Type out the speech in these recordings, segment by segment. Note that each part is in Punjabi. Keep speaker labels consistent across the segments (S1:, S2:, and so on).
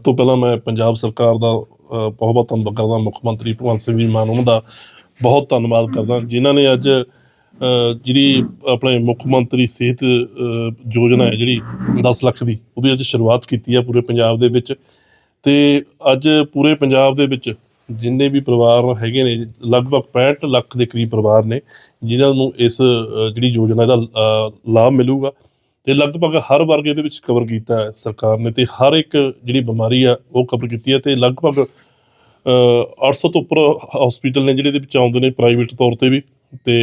S1: ਤੋਂ ਪਹਿਲਾਂ ਮੈਂ ਪੰਜਾਬ ਸਰਕਾਰ ਦਾ ਬਹੁਤ ਬਹੁਤ ਧੰਨਵਾਦ ਕਰਦਾ, ਮੁੱਖ ਮੰਤਰੀ ਭਗਵੰਤ ਸਿੰਘ ਜੀ ਮਾਨ ਉਹਨਾਂ ਦਾ ਬਹੁਤ ਧੰਨਵਾਦ ਕਰਦਾ, ਜਿਨ੍ਹਾਂ ਨੇ ਅੱਜ ਜਿਹੜੀ ਆਪਣੇ ਮੁੱਖ ਮੰਤਰੀ ਸਿਹਤ ਯੋਜਨਾ ਹੈ ਜਿਹੜੀ 10 ਲੱਖ ਦੀ, ਉਹਦੀ ਅੱਜ ਸ਼ੁਰੂਆਤ ਕੀਤੀ ਹੈ ਪੂਰੇ ਪੰਜਾਬ ਦੇ ਵਿੱਚ। ਤੇ ਅੱਜ ਪੂਰੇ ਪੰਜਾਬ ਦੇ ਵਿੱਚ ਜਿੰਨੇ ਵੀ ਪਰਿਵਾਰ ਹੈਗੇ ਨੇ, ਲਗਭਗ 65 ਲੱਖ ਦੇ ਕਰੀਬ ਪਰਿਵਾਰ ਨੇ, ਜਿਨ੍ਹਾਂ ਨੂੰ ਇਸ ਜਿਹੜੀ ਯੋਜਨਾ ਦਾ ਲਾਭ ਮਿਲੂਗਾ। ਤੇ ਲਗਭਗ ਹਰ ਵਰਗ ਇਹਦੇ ਵਿੱਚ ਕਵਰ ਕੀਤਾ ਹੈ ਸਰਕਾਰ ਨੇ ਤੇ ਹਰ ਇੱਕ ਜਿਹੜੀ ਬਿਮਾਰੀ ਆ ਉਹ ਕਵਰ ਕੀਤੀ ਹੈ ਤੇ ਲਗਭਗ ਅ, 800 ਤੋਂ ਉੱਪਰ ਹਸਪੀਟਲ ਨੇ ਜਿਹੜੇ ਇਹਦੇ ਵਿੱਚ ਆਉਂਦੇ ਨੇ ਪ੍ਰਾਈਵੇਟ ਤੌਰ ਤੇ ਵੀ ਤੇ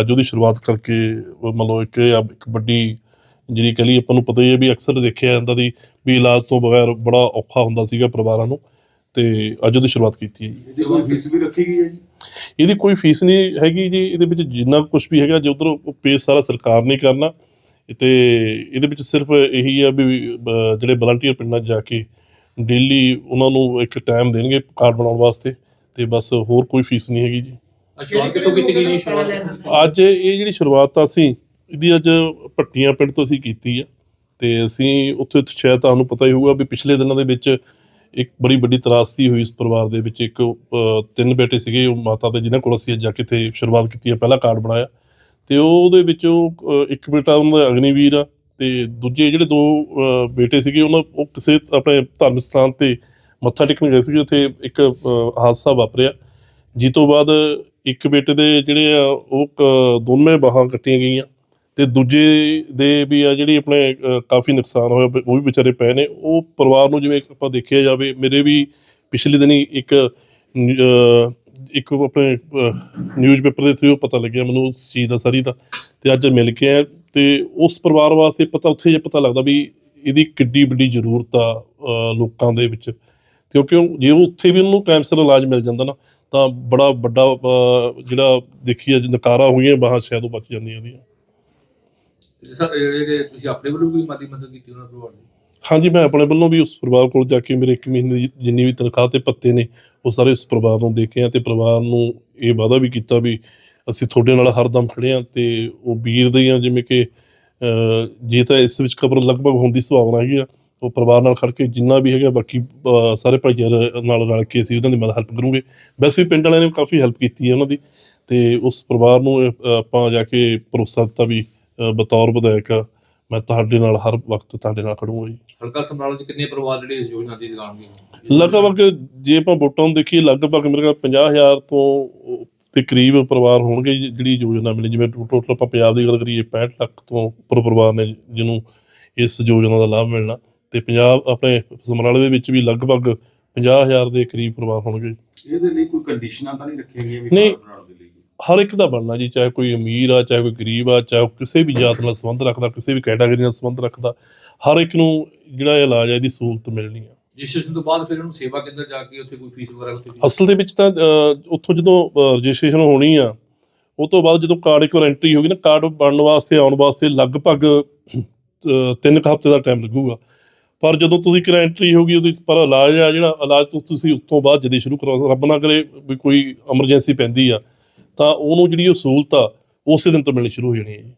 S1: ਅੱਜ ਉਹਦੀ ਸ਼ੁਰੂਆਤ ਕਰਕੇ ਲਓ ਇੱਕ ਇੱਕ ਵੱਡੀ ਜਿਹੜੀ ਕਹ ਲਈ ਆਪਾਂ ਨੂੰ ਪਤਾ ਹੀ ਹੈ ਵੀ ਅਕਸਰ ਦੇਖਿਆ ਜਾਂਦਾ ਦੀ ਵੀ ਇਲਾਜ ਤੋਂ ਬਗੈਰ ਬੜਾ ਔਖਾ ਹੁੰਦਾ ਸੀਗਾ ਪਰਿਵਾਰਾਂ ਨੂੰ ਤੇ ਅੱਜ ਉਹਦੀ ਸ਼ੁਰੂਆਤ ਕੀਤੀ ਹੈ ਜੀ।
S2: ਇਹਦੀ ਕੋਈ ਫੀਸ ਵੀ ਰੱਖੀ ਗਈ ਹੈ ਜੀ?
S1: ਇਹਦੀ ਕੋਈ ਫੀਸ ਨਹੀਂ ਹੈਗੀ ਜੀ ਇਹਦੇ ਵਿੱਚ ਜਿੰਨਾ ਕੁਝ ਵੀ ਹੈਗਾ ਜੇ ਉਧਰ ਪੇ ਸਾਰਾ ਸਰਕਾਰ ਨੇ ਕਰਨਾ ਤੇ ਇਹਦੇ ਵਿੱਚ ਸਿਰਫ ਇਹੀ ਆ ਵੀ ਜਿਹੜੇ ਵਲੰਟੀਅਰ ਪਿੰਡਾਂ 'ਚ ਜਾ ਕੇ ਡੇਲੀ ਉਹਨਾਂ ਨੂੰ ਇੱਕ ਟਾਈਮ ਦੇਣਗੇ ਕਾਰਡ ਬਣਾਉਣ ਵਾਸਤੇ ਤੇ ਬਸ ਹੋਰ ਕੋਈ ਫੀਸ ਨਹੀਂ ਹੈਗੀ ਜੀ।
S3: ਸ਼ੁਰੂਆਤ ਕਿੱਥੋਂ ਕੀਤੀ ਗਈ ਜੀ ਸ਼ੁਰੂਆਤ?
S1: ਅੱਜ ਇਹ ਜਿਹੜੀ ਸ਼ੁਰੂਆਤ ਤਾਂ ਅਸੀਂ ਇਹਦੀ ਅੱਜ ਪੱਟੀਆਂ ਪਿੰਡ ਤੋਂ ਅਸੀਂ ਕੀਤੀ ਆ ਤੇ ਅਸੀਂ ਉੱਥੇ ਸ਼ਾਇਦ ਤੁਹਾਨੂੰ ਪਤਾ ਹੀ ਹੋਊਗਾ ਵੀ ਪਿਛਲੇ ਦਿਨਾਂ ਦੇ ਵਿੱਚ ਇੱਕ ਬੜੀ ਵੱਡੀ ਤਰਾਸਦੀ ਹੋਈ ਇਸ ਪਰਿਵਾਰ ਦੇ ਵਿੱਚ ਇੱਕ ਤਿੰਨ ਬੇਟੇ ਸੀਗੇ ਉਹ ਮਾਤਾ ਦੇ ਜਿਨ੍ਹਾਂ ਕੋਲ ਅਸੀਂ ਅੱਜ ਜਾ ਕੇ ਇੱਥੇ ਸ਼ੁਰੂਆਤ ਕੀਤੀ ਹੈ ਪਹਿਲਾ ਕਾਰਡ ਬਣਾਇਆ। ਤੇ ਉਹਦੇ ਵਿੱਚ ਉਹ ਇੱਕ ਬੇਟਾ ਉਹਨਾਂ ਦਾ ਅਗਨੀਵੀਰ ਆ, ਤੇ ਦੂਜੇ ਜਿਹੜੇ ਦੋ ਬੇਟੇ ਸੀਗੇ, ਉਹਨਾਂ, ਉਹ ਕਿਸੇ ਆਪਣੇ ਧਰਮ ਸਥਾਨ ਤੇ ਮੱਥਾ ਟੇਕਣ ਗਏ ਸੀਗੇ, ਉੱਥੇ ਇੱਕ ਹਾਦਸਾ ਵਾਪਰਿਆ। ਜਿਸ ਤੋਂ ਬਾਅਦ ਇੱਕ ਬੇਟੇ ਦੇ ਜਿਹੜੇ ਆ, ਉਹ ਕ- ਦੋਵੇਂ ਬਾਹਾਂ ਕੱਟੀਆਂ ਗਈਆਂ। ਤੇ ਦੂਜੇ ਦੇ ਵੀ ਆ, ਜਿਹੜੀ ਆਪਣੇ ਕਾਫੀ ਨੁਕਸਾਨ ਹੋਇਆ, ਉਹ ਵੀ ਵਿਚਾਰੇ ਪਏ ਨੇ। ਉਹ ਪਰਿਵਾਰ ਨੂੰ ਜਿਵੇਂ ਆਪਾਂ ਦੇਖਿਆ ਜਾਵੇ, ਮੇਰੇ ਵੀ ਪਿਛਲੇ ਦਿਨੀ ਇੱਕ ਇੱਕ ਆਪਣੇ ਨਿਊਜ਼ਪੇਪਰ ਦੇ ਥਰੂ ਪਤਾ ਲੱਗਿਆ ਮੈਨੂੰ ਉਸ ਚੀਜ਼ ਦਾ, ਸਾਰੀ ਦਾ। ਤੇ ਅੱਜ ਮਿਲ ਕੇ ਆਇਆ ਤੇ ਉਸ ਪਰਿਵਾਰ ਵਾਸਤੇ ਪਤਾ, ਉੱਥੇ ਜੇ ਪਤਾ ਲੱਗਦਾ ਵੀ ਇਹਦੀ ਕਿੱਡੀ ਵੱਡੀ ਜ਼ਰੂਰਤ ਆ ਲੋਕਾਂ ਦੇ ਵਿੱਚ। ਕਿਉਂਕਿ ਜੇ ਉੱਥੇ ਵੀ ਉਹਨੂੰ ਟਾਈਮ ਇਲਾਜ ਮਿਲ ਜਾਂਦਾ ਨਾ, ਤਾਂ ਬੜਾ ਵੱਡਾ ਜਿਹੜਾ ਦੇਖੀਏ ਨਕਾਰਾ ਹੋਈਆਂ, ਬਾਹਾਂ ਸ਼ਾਇਦ ਉਹ ਬਚ ਜਾਂਦੀਆਂ ਉਹਦੀਆਂ
S3: ਸਰ ਜਿਹੜੇ ਤੁਸੀਂ ਆਪਣੇ ਵੱਲੋਂ ਵੀ ਮਾਦੀ ਮਦਦ ਕੀਤੀ ਉਹਨਾਂ ਪਰਿਵਾਰ ਦੀ?
S1: ਹਾਂਜੀ, ਮੈਂ ਆਪਣੇ ਵੱਲੋਂ ਵੀ ਉਸ ਪਰਿਵਾਰ ਕੋਲ ਜਾ ਕੇ ਮੇਰੇ ਇੱਕ ਮਹੀਨੇ ਦੀ ਜਿੰਨੀ ਵੀ ਤਨਖਾਹ ਤੇ ਪੱਤੇ ਨੇ, ਉਹ ਸਾਰੇ ਉਸ ਪਰਿਵਾਰ ਨੂੰ ਦੇ ਕੇ ਆ ਤੇ ਪਰਿਵਾਰ ਨੂੰ ਇਹ ਵਾਅਦਾ ਵੀ ਕੀਤਾ ਵੀ ਅਸੀਂ ਤੁਹਾਡੇ ਨਾਲ ਹਰਦਮ ਖੜੇ ਆ ਤੇ ਉਹ ਵੀਰ ਦੇ ਦੀਆਂ ਜਿਵੇਂ ਕਿ ਜੇ ਤਾਂ ਇਸ ਵਿੱਚ ਖਬਰ ਲਗਭਗ ਹੋਣ ਦੀ ਸੰਭਾਵਨਾ ਹੈਗੀ ਆ, ਉਹ ਪਰਿਵਾਰ ਨਾਲ ਖੜ ਕੇ ਜਿੰਨਾ ਵੀ ਹੈਗਾ ਬਾਕੀ ਸਾਰੇ ਭਾਈਚਾਰੇ ਨਾਲ ਰਲ ਕੇ ਅਸੀਂ ਉਹਨਾਂ ਦੀ ਮਦਦ, ਹੈਲਪ ਕਰੂੰਗੇ। ਵੈਸੇ ਵੀ ਪਿੰਡ ਵਾਲਿਆਂ ਨੇ ਕਾਫੀ ਹੈਲਪ ਕੀਤੀ ਹੈ ਉਹਨਾਂ ਦੀ ਤੇ ਉਸ ਪਰਿਵਾਰ ਨੂੰ ਆਪਾਂ ਜਾ ਕੇ ਭਰੋਸਾ ਦਿੱਤਾ ਵੀ ਬਤੌਰ ਵਿਧਾਇਕ ਮੈਂ ਤੁਹਾਡੇ ਨਾਲ ਹਰ ਵਕਤ ਤੁਹਾਡੇ ਨਾਲ ਖੜੂੰਗਾ ਜੀ।
S3: ਹਲਕਾ ਸਮਰਾਲਾ ਚ ਕਿੰਨੇ ਪਰਿਵਾਰ ਜਿਹੜੇ ਇਸ ਯੋਜਨਾ ਦੀ ਲਗਾਉਣਗੇ
S1: ਲਗਭਗ ਜੇ ਆਪਾਂ ਵੋਟਾਂ ਨੂੰ ਦੇਖੀਏ ਲਗਭਗ ਮੇਰੇ ਕੋਲ 50000 ਤੋਂ ਤੇ ਕਰੀਬ ਪਰਿਵਾਰ ਹੋਣਗੇ ਜਿਹੜੀ ਯੋਜਨਾ ਮਿਲੀ। ਜਿਵੇਂ ਟੋਟਲ ਆਪਾਂ ਪੰਜਾਬ ਦੀ ਗੱਲ ਕਰੀਏ 65 ਲੱਖ ਤੋਂ ਉੱਪਰ ਪਰਿਵਾਰ ਨੇ ਜਿਹਨੂੰ ਇਸ ਯੋਜਨਾ ਦਾ ਲਾਭ ਮਿਲਣਾ। ਤੇ ਪੰਜਾਬ ਆਪਣੇ ਸਮਰਾਲੇ ਦੇ ਵਿੱਚ ਵੀ ਲਗਭਗ 50000 ਦੇ ਕਰੀਬ ਪਰਿਵਾਰ ਹੋਣਗੇ।
S2: ਇਹਦੇ ਲਈ ਕੋਈ ਕੰਡੀਸ਼ਨਾਂ ਤਾਂ ਨਹੀਂ ਰੱਖੀਆਂ ਗਈਆਂ ਵੀ
S1: ਨਹੀਂ।
S2: ਕਾਰਡ ਬਣਾਉਣ ਦੇ ਲਈ
S1: ਹਰ ਇੱਕ ਦਾ ਬਣਨਾ ਜੀ ਚਾਹੇ ਕੋਈ ਅਮੀਰ ਆ ਚਾਹੇ ਕੋਈ ਗਰੀਬ ਆ ਚਾਹੇ ਕਿਸੇ ਵੀ ਜਾਤ ਨਾਲ ਸੰਬੰਧ ਰੱਖਦਾ ਕਿਸੇ ਵੀ ਕੈਟਾਗਰੀ ਨਾਲ ਸੰਬੰਧ ਰੱਖਦਾ ਹਰ ਇੱਕ ਨੂੰ ਜਿਹੜਾ ਇਹ ਇਲਾਜ ਹੈ ਇਹਦੀ ਸਹੂਲਤ ਮਿਲਣੀ ਹੈ
S3: ਰਜਿਸਟ੍ਰੇਸ਼ਨ ਤੋਂ ਬਾਅਦ ਫਿਰ ਉਹਨੂੰ ਸੇਵਾ ਕੇਂਦਰ ਜਾ ਕੇ ਉੱਥੇ ਕੋਈ ਫੀਸ ਵਗੈਰਾ ਉੱਥੇ
S1: ਅਸਲ ਦੇ ਵਿੱਚ ਤਾਂ ਉੱਥੋਂ ਜਦੋਂ ਰਜਿਸਟ੍ਰੇਸ਼ਨ ਹੋਣੀ ਆ ਉਹ ਤੋਂ ਬਾਅਦ ਜਦੋਂ ਕਾਰਡ ਇੱਕ ਵਾਰ ਐਂਟਰੀ ਹੋ ਗਈ ਨਾ ਕਾਰਡ ਬਣਨ ਵਾਸਤੇ ਆਉਣ ਵਾਸਤੇ ਲਗਭਗ ਅਹ, ਤਿੰਨ ਕੁ ਹਫ਼ਤੇ ਦਾ ਟਾਈਮ ਲੱਗੂਗਾ। ਪਰ ਜਦੋਂ ਤੁਸੀਂ ਕਿਰਾ ਐਂਟਰੀ ਹੋ ਗਈ ਉਹਦੇ ਪਰ ਇਲਾਜ ਆ ਜਿਹੜਾ ਇਲਾਜ ਤੁਸੀਂ ਉਸ ਤੋਂ ਬਾਅਦ ਜਦੀ ਸ਼ੁਰੂ ਕਰਵਾ ਰੱਬ ਨਾ ਕਰੇ ਕੋਈ ਐਮਰਜੈਂਸੀ ਪੈਂਦੀ ਆ। ਤਾਂ ਉਹਨੂੰ ਜਿਹੜੀ ਉਹ ਸਹੂਲਤ ਆ, ਉਸੇ ਦਿਨ ਤੋਂ ਮਿਲਣੀ ਸ਼ੁਰੂ ਹੋ ਜਾਣੀ ਹੈ ਜੀ।